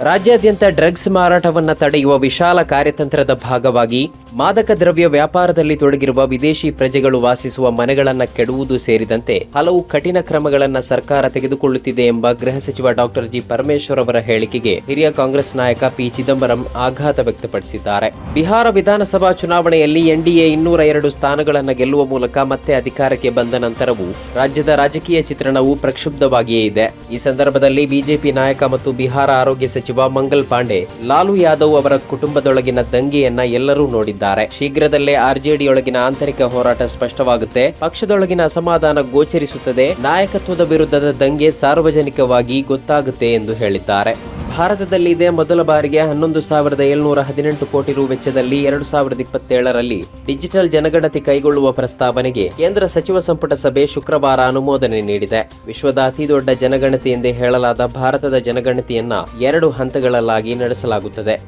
ರಾಜ್ಯಾದ್ಯಂತ ಡ್ರಗ್ಸ್ ಮಾರಾಟವನ್ನು ತಡೆಯುವ ವಿಶಾಲ ಕಾರ್ಯತಂತ್ರದ ಭಾಗವಾಗಿ ಮಾದಕ ದ್ರವ್ಯ ವ್ಯಾಪಾರದಲ್ಲಿ ತೊಡಗಿರುವ ವಿದೇಶಿ ಪ್ರಜೆಗಳು ವಾಸಿಸುವ ಮನೆಗಳನ್ನು ಕೆಡುವುದು ಸೇರಿದಂತೆ ಹಲವು ಕಠಿಣ ಕ್ರಮಗಳನ್ನು ಸರ್ಕಾರ ತೆಗೆದುಕೊಳ್ಳುತ್ತಿದೆ ಎಂಬ ಗೃಹ ಸಚಿವ ಡಾಕ್ಟರ್ ಜಿ ಪರಮೇಶ್ವರ್ ಅವರ ಹೇಳಿಕೆಗೆ ಹಿರಿಯ ಕಾಂಗ್ರೆಸ್ ನಾಯಕ ಪಿ ಚಿದಂಬರಂ ಆಘಾತ ವ್ಯಕ್ತಪಡಿಸಿದ್ದಾರೆ. ಬಿಹಾರ ವಿಧಾನಸಭಾ ಚುನಾವಣೆಯಲ್ಲಿ ಎನ್ಡಿಎ ಇನ್ನೂರ ಎರಡು ಸ್ಥಾನಗಳನ್ನು ಗೆಲ್ಲುವ ಮೂಲಕ ಮತ್ತೆ ಅಧಿಕಾರಕ್ಕೆ ಬಂದ ನಂತರವೂ ರಾಜ್ಯದ ರಾಜಕೀಯ ಚಿತ್ರಣವು ಪ್ರಕ್ಷುಬ್ಧವಾಗಿಯೇ ಇದೆ. ಈ ಸಂದರ್ಭದಲ್ಲಿ ಬಿಜೆಪಿ ನಾಯಕ ಮತ್ತು ಬಿಹಾರ ಆರೋಗ್ಯ ಸಚಿವ ಮಂಗಲ್ ಪಾಂಡೆ, ಲಾಲು ಯಾದವ್ ಅವರ ಕುಟುಂಬದೊಳಗಿನ ದಂಗೆಯನ್ನ ಎಲ್ಲರೂ ನೋಡಿದ್ದಾರೆ. ಶೀಘ್ರದಲ್ಲೇ ಆರ್ಜೆಡಿಯೊಳಗಿನ ಆಂತರಿಕ ಹೋರಾಟ ಸ್ಪಷ್ಟವಾಗುತ್ತೆ. ಪಕ್ಷದೊಳಗಿನ ಅಸಮಾಧಾನ ಗೋಚರಿಸುತ್ತದೆ. ನಾಯಕತ್ವದ ವಿರುದ್ಧದ ದಂಗೆ ಸಾರ್ವಜನಿಕವಾಗಿ ಗೊತ್ತಾಗುತ್ತೆ ಎಂದು ಹೇಳಿದ್ದಾರೆ. ಭಾರತದಲ್ಲಿ ಇದೇ ಮೊದಲ ಬಾರಿಗೆ ಹನ್ನೊಂದು ಸಾವಿರದ ಏಳ್ನೂರ ಹದಿನೆಂಟು ಕೋಟಿ ರು ವೆಚ್ಚದಲ್ಲಿ ಎರಡು ಸಾವಿರದ ಇಪ್ಪತ್ತೇಳರಲ್ಲಿ ಡಿಜಿಟಲ್ ಜನಗಣತಿ ಕೈಗೊಳ್ಳುವ ಪ್ರಸ್ತಾವನೆಗೆ ಕೇಂದ್ರ ಸಚಿವ ಸಂಪುಟ ಸಭೆ ಶುಕ್ರವಾರ ಅನುಮೋದನೆ ನೀಡಿದೆ. ವಿಶ್ವದ ಅತಿದೊಡ್ಡ ಜನಗಣತಿ ಎಂದೇ ಹೇಳಲಾದ ಭಾರತದ ಜನಗಣತಿಯನ್ನ ಎರಡು ಹಂತಗಳಲ್ಲಾಗಿ ನಡೆಸಲಾಗುತ್ತದೆ.